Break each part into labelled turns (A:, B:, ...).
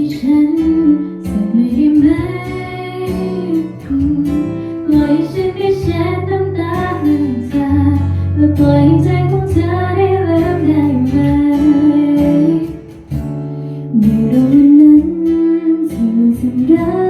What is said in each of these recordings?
A: ที่ฉันสักไม่ได้ไหมคุณปล่อยฉันได้แช่น้ำตาหนึ่งตาและปล่อยใจของเธอได้เลิกได้ไหมในระหว่านั้นที่มันสำรัก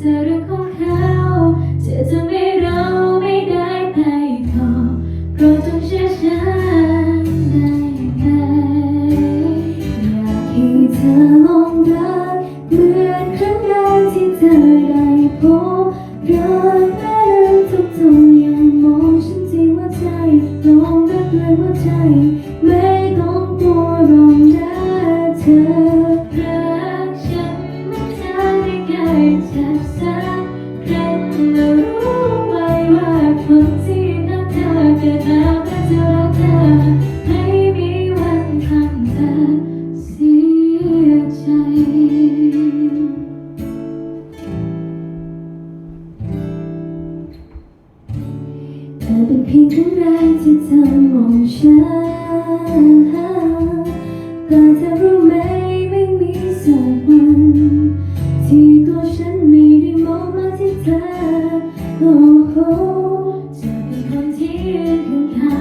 A: เธอเรื่องของเขาเธจะไม่เราไม่ได้ไปต่อโปรดจงเชื่อฉันได้ไอยากให้เธอลงรักเหมือนครั้งแรกที่เธอได้พบรักแม้เรื่องทุกๆอย่างมองฉันที่หัวใจลองรักเลยหัวใจ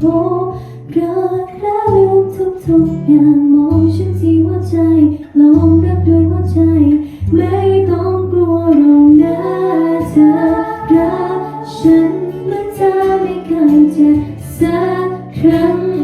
A: โบรักและลืมทุกทุกอย่างมองฉันที่หัวใจลองรักด้วยหัวใจ ไม่ต้องกลัวหรอกนะเธอรักฉันมืนเธไม่เคยเจ็สักครั้ง